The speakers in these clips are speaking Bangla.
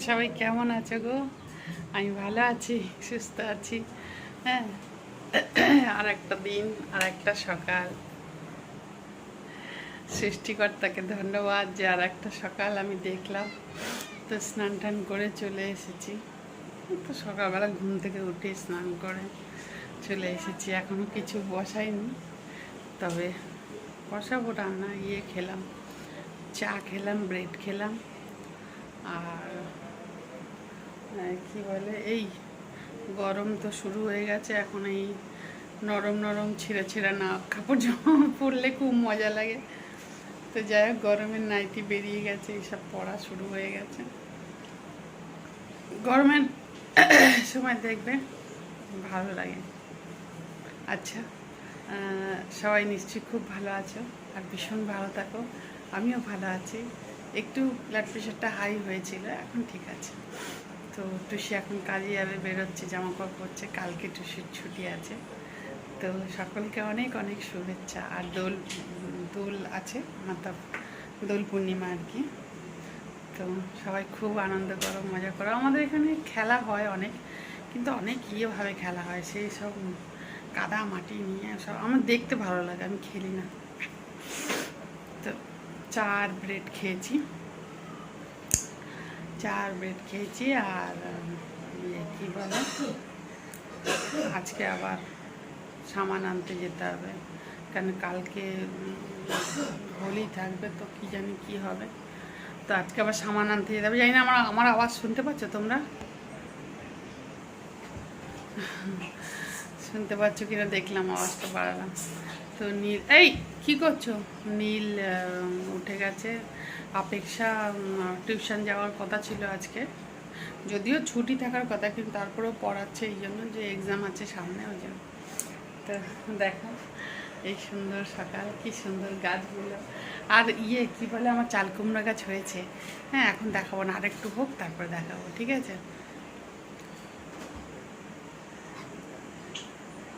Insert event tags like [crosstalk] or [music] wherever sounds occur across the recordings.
সবাই কেমন আছো গো? আমি ভালো আছি, সুস্থ আছি হ্যাঁ? আর একটা দিন, আর একটা সকাল। সৃষ্টিকর্তাকে ধন্যবাদ যে আর একটা সকাল আমি দেখলাম। তো স্নান টান করে চলে এসেছি। তো সকালবেলা ঘুম থেকে উঠে স্নান করে চলে এসেছি। এখনও কিছু বসাইনি, তবে বসাবো রান্না ইয়ে খেলাম। চা খেলাম, ব্রেড খেলাম। আর কি বলে, এই গরম তো শুরু হয়ে গেছে, এখন এই নরম নরম ছিঁড়া ছিঁড়া না কাপড় জামা পরলে খুব মজা লাগে। তো যাই হোক, গরমের নাইটি বেরিয়ে গেছে, এইসব পড়া শুরু হয়ে গেছে। গরমের [coughs] সময় দেখবে ভালো লাগে। আচ্ছা সবাই নিশ্চয়ই খুব ভালো আছো আর ভীষণ ভালো থাকো। আমিও ভালো আছি। একটু ব্লাড প্রেশারটা হাই হয়েছিল, এখন ঠিক আছে। তো টুসি এখন কাজে যাবে, বেরোচ্ছে জামা কাপড় পরছে, কালকে টুসির ছুটি আছে। তো সকলকে অনেক অনেক শুভেচ্ছা। আর দোল দোল আছে, মাতা, দোল পূর্ণিমা আর কি। তো সবাই খুব আনন্দ করো, মজা করো। আমাদের এখানে খেলা হয় অনেক, কিন্তু অনেক ইয়েভাবে খেলা হয়। সেই সব কাদা মাটি নিয়ে সব আমার দেখতে ভালো লাগে, আমি খেলি না। তো চার ব্রেড খেয়েছি। চার ব্রেড খেয়েছি আর ইয়ে কী বলে? আজকে আবার সামান আনতে যেতে হবে। কেন কালকে হোলি থাকবে তো কি জানি কি হবে। তো আজকে আবার সামান আনতে যেতে হবে। জানি না আমার আমার আওয়াজ শুনতে পাচ্ছ তোমরা? শুনতে পাচ্ছ কিনা? দেখলাম আওয়াজটা বাড়ালাম। তো নীল, এই কি করছ? নীল উঠে গেছে। অপেক্ষা টিউশন যাওয়ার কথা ছিল আজকে। যদিও ছুটি থাকার কথা, কিন্তু তারপরেও পড়াচ্ছে, এই জন্য যে এক্সাম আছে সামনে, ওই জন্য। তো দেখো, এই সুন্দর সকাল, কি সুন্দর গাছগুলো। আর ইয়ে কি বলে আমার চাল কুমড়া গাছ হয়েছে। হ্যাঁ এখন দেখাবো না, আরেকটু হোক, তারপরে দেখাবো, ঠিক আছে?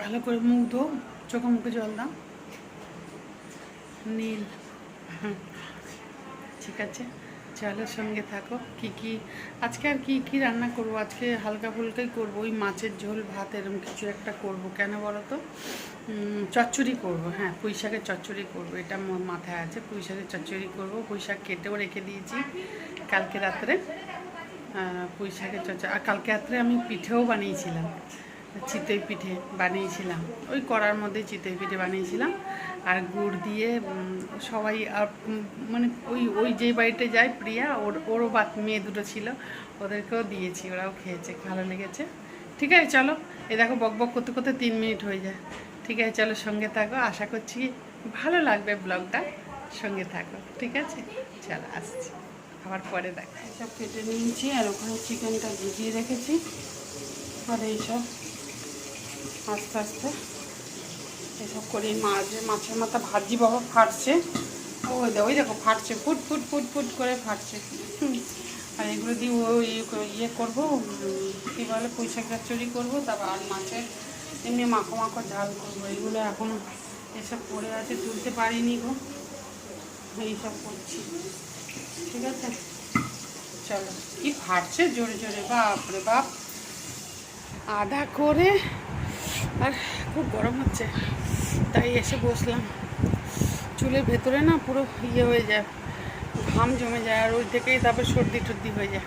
ভালো করে মুখ ধো। চোখে মুখে জল দাও। নীল। ঠিক আছে, চলো সঙ্গে থাকো। কি কি, আজকে আর কি কি রান্না করব? আজকে হালকা ফুলকাই করব, ওই মাছের ঝোল, ভাত এরকম কিছু একটা করব। কেন বলো তো? চচ্চড়ি করব হ্যাঁ পুঁই শাকের চচ্চড়ি করব। এটা আমার মাথায় আছে, পুঁই শাকের চচ্চড়ি করব। পুঁই শাক কেটেও রেখে দিয়েছি কালকে রাত্রে। পুঁই শাকের চচ্চড়ি, আর কালকে রাত্রে আমি পিঠেও বানিয়েছিলাম। চিতই পিঠে বানিয়েছিলাম। ওই কড়ার মধ্যে চিতই পিঠে বানিয়েছিলাম। আর গুড় দিয়ে সবাই মানে ওই ওই যে বাড়িতে যায় প্রিয়া, ওর, ওরও বাত, মেয়ে দুটো ছিল, ওদেরকেও দিয়েছি, ওরাও খেয়েছে, ভালো লেগেছে। ঠিক আছে, চলো। এ দেখো, বক বক করতে করতে তিন মিনিট হয়ে যায়। ঠিক আছে, চলো সঙ্গে থাকো। আশা করছি ভালো লাগবে ব্লগটা। সঙ্গে থাকো। ঠিক আছে? চলো, আসছি। আবার পরে দেখো। সব কেটে নিয়েছি, আর ওখানে চিকেনটা ভিজিয়ে রেখেছি। আর এইসব আস্তে আস্তে। এসব করি মাছ মাছের মাথা ভাজি বাবা ফাটছে। ওই ওই দেখো ফাটছে, ফুট ফুট ফুট ফুট করে ফাটছে। আর এগুলো দিয়ে ওই ইয়ে করব কী বলে পুঁইশাক চুরি করব, তারপর আর মাছের এমনি মাখো মাখো ঝাল করব। এগুলো এখন এসব পড়ে আছে, তুলতে পারিনি গো। এইসব করছি। ঠিক আছে? চলো। কি ফাটছে? জোরে জোরে, বাপরে বাপ। আধা করে আর খুব গরম হচ্ছে, তাই এসে বসলাম। চুলের ভেতরে না পুরো ইয়ে হয়ে যায়, ঘাম জমে যায়, আর ওই থেকেই তারপর সর্দি টর্দি হয়ে যায়।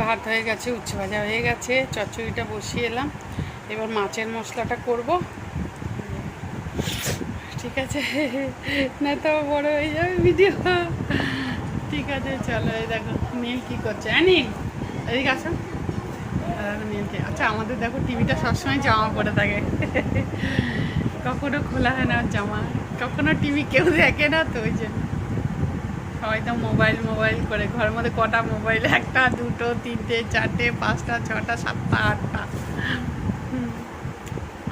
ভাত হয়ে গেছে, উচ্ছে ভাজা হয়ে গেছে, চচ্চড়িটা বসিয়ে এলাম। এবার মাছের মশলাটা করব। ঠিক আছে, না তো বড় হয়ে যাবে ভিডিও ঠিক আছে, চলো দেখো, নীল কী করছে? হ্যাঁ নীল, এদিকে আসো। আচ্ছা আমাদের দেখো টিভিটা সবসময় জামা পরে থাকে। কখনো খোলা হয় না জামা, কখনো টিভি কেউ দেখে না তো ওই জন্য। সবাই তো মোবাইল মোবাইল করে। ঘরের মধ্যে কটা মোবাইল একটা, দুটো, তিনটে, চারটে, পাঁচটা, ছটা, সাতটা, আটটা।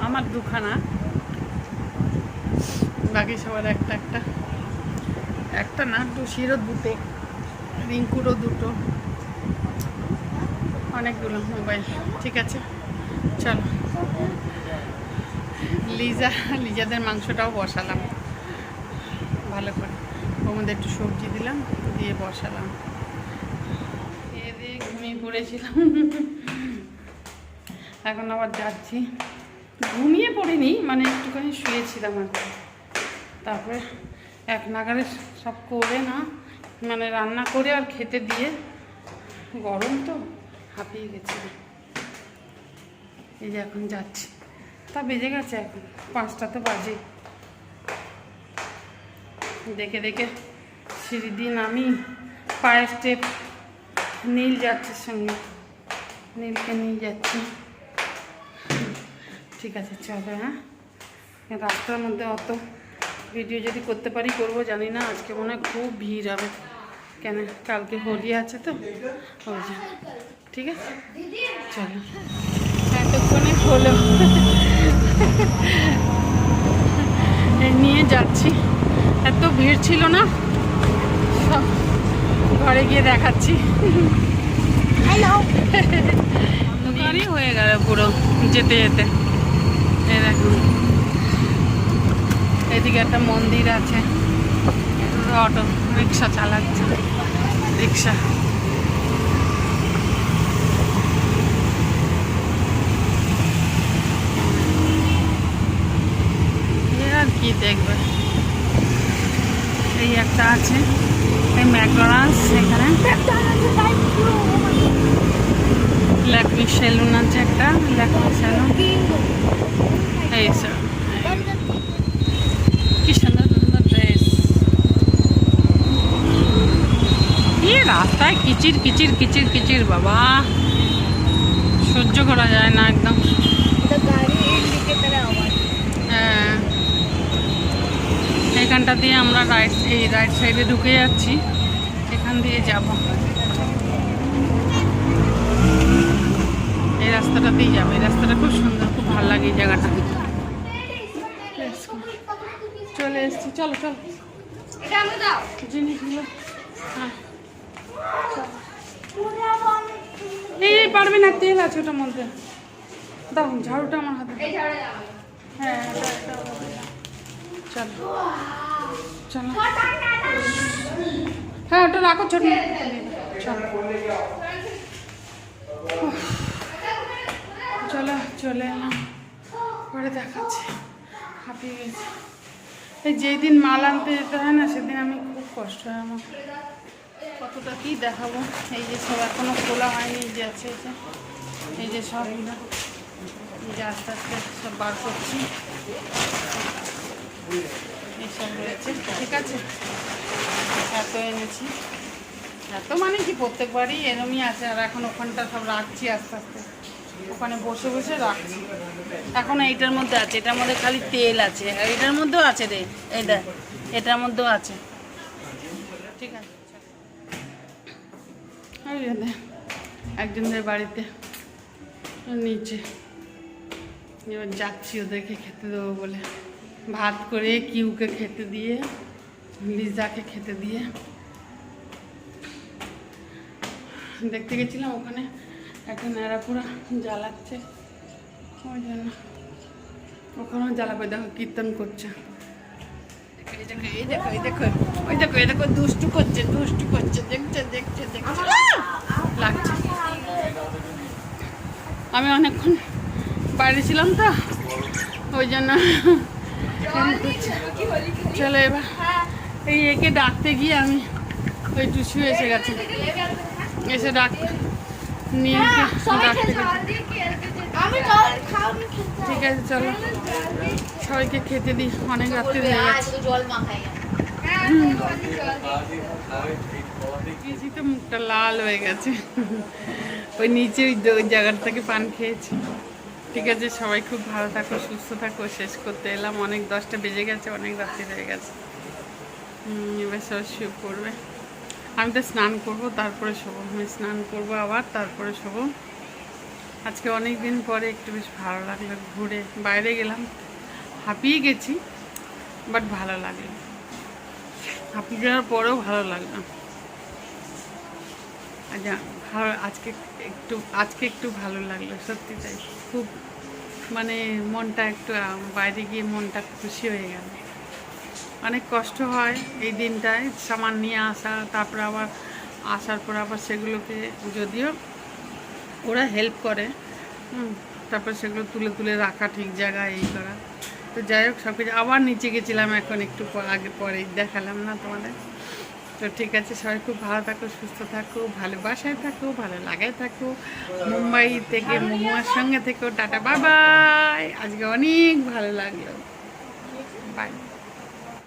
আমার দুখানা। বাকি সবার একটা একটা। একটা না টুসিরও দুটো। রিঙ্কুরও দুটো। অনেকগুলো মোবাইল, ঠিক আছে? চলো। লিজা, লিজাদের মাংসটাও বসালাম। ভালো করে। ওর একটু সবজি দিলাম, দিয়ে বসালাম। দিয়ে ঘুমিয়ে পড়েছিলাম। এখন আবার যাচ্ছি। ঘুমিয়ে পড়িনি মানে একটুখানি শুয়েছিলাম আর। তারপরে এক নাগারে সব করে না মানে রান্না করে আর খেতে দিয়ে, গরম তো। হাঁপিয়ে গেছি। এই যে এখন যাচ্ছি। তা বেজে গেছে এখন, পাঁচটা তো বাজে। দেখে দেখে সিঁড়ি দিয়ে নামি, পায়ের স্টেপ নীল যাচ্ছে সঙ্গে। নীলকে নিয়ে যাচ্ছি। ঠিক আছে, চলো হ্যাঁ? রাস্তার মধ্যে অত ভিডিও যদি করতে পারি, করব, জানি না, আজকে মনে হয় খুব ভিড় হবে। কেন? কালকে হোলি আছে তো। ওই ঠিক আছে? চলো। এতক্ষণে হলো। নিয়ে যাচ্ছি। এত ভিড় ছিল না। সব ঘরে গিয়ে দেখাচ্ছি। হয়ে গেল পুরো যেতে যেতে। এই দেখো। এদিকে একটা মন্দির আছে। অটো রিক্সা চালাচ্ছে। রিক্সা এ আর কি দেখবে। এই একটা আছে, এই ম্যাকডোনাল্ডস এখানে। ল্যাকমি সেলুন আছে একটা ল্যাকমি সেলুন এই স্যার কি সুন্দর সুন্দর ড্রেস কি রাস্তায় কিচির কিচির কিচির কিচির বাবা। সহ্য করা যায় না একদম হ্যাঁ এখানটা দিয়ে আমরা রাইট এই রাইট সাইডে ঢুকে যাচ্ছি। এখান দিয়ে যাব। এই রাস্তাটাতেই যাব। এই রাস্তাটা খুব সুন্দর, খুব ভালো লাগে এই জায়গাটা। চলে এসছি। চলো চলো। জিনিসগুলো হ্যাঁ। এই পারবে না, তেল আছে ওটার মধ্যে। ঝাড়ুটা আমার হাতে। হ্যাঁ চলো। চলো। হ্যাঁ ওটা রাখো ছোট। চলো। চলো চলে এলাম। পরে দেখাচ্ছি। হাঁপিয়ে গেছি। এই যেই দিন মাল আনতে যেতে হয় না সেদিন আমি খুব কষ্ট হয় আমার। কতটা কি দেখাবো? এই যে সব এখনও খোলা হয়নি যে আছে এই যে। এই যে সব এই যে আস্তে আস্তে সব বার করছি। ঠিক আছে? এত এনেছি এত মানে কি প্রত্যেকবারই এরমই আছে, আর এখন সব রাখছি আস্তে আস্তে। ওখানে বসে বসে রাখছি। এইটার মধ্যে আছে, এটার মধ্যে খালি তেল আছে। এটার মধ্যেও আছে রে এটা এটার মধ্যেও আছে। একজনদের বাড়িতে নিচে। এবার যাচ্ছি ওদেরকে খেতে দেবো বলে। ভাত করে কিউকে খেতে দিয়ে লিজাকে খেতে দিয়ে। দেখতে গেছিলাম ওখানে, একটা ন্যাড়াপুরা জ্বালাচ্ছে। ওই জন্য ওখানেও জ্বালাবে দেখো কীর্তন করছে। দেখো দেখো ওই দেখো, দুষ্টু করছে দুষ্টু করছে, দেখছে দেখছে দেখছে। লাগছে। আমি অনেকক্ষণ বাইরে ছিলাম তো, ওই জন্য চলো এবার। এই একে ডাকতে গিয়ে আমি ওই টুসু এসে গেছে। এসে ডাক নিয়ে ডাকতে গেছে। ঠিক আছে চলো। সবাইকে খেতে দিই অনেক রাত্রি হয়ে গেছে। খেয়েছি তো মুখটা লাল হয়ে গেছে। ওই নিচে ওই জায়গাটা থেকে পান খেয়েছি। ঠিক আছে, সবাই খুব ভালো থাকো, সুস্থ থাকো, শেষ করতে এলাম। অনেক দশটা বেজে গেছে, অনেক রাত্রি হয়ে গেছে। এবার সব শুয়ে পড়বে। আমি তো স্নান করব, তারপরে শোবো। আমি স্নান করব আবার, তারপরে শোবো। আজকে অনেক দিন পরে একটু বেশ ভালো লাগল, ঘুরে বাইরে গেলাম। হাঁপিয়ে গেছি, বাট ভালো লাগল। হাঁপিয়ে যাওয়ার পরেও ভালো লাগল। আচ্ছা। ভালো আজকে একটু আজকে একটু ভালো লাগল, সত্যি তাই। খুব মানে মনটা একটু বাইরে গিয়ে মনটা খুশি হয়ে গেল। অনেক কষ্ট হয় এই দিনটায়, সামান নিয়ে আসা, তারপর আবার আসার পর আবার সেগুলোকে, যদিও ওরা হেল্প করে তারপর সেগুলো তুলে তুলে রাখা ঠিক জায়গায় এই করা। তো যাই হোক সব কিছু আবার নিচে গেছিলাম এখন একটু আগে পরে, দেখালাম না তোমাদের। তো ঠিক আছে, সবাই খুব ভালো থাকো, সুস্থ থাকো, ভালোবাসায় থাকো, ভালো লাগায় থাকো। মুম্বাই থেকে মহুয়ার সঙ্গে থেকো। Tata, bye bye. আজকে অনেক ভালো লাগল। বাই।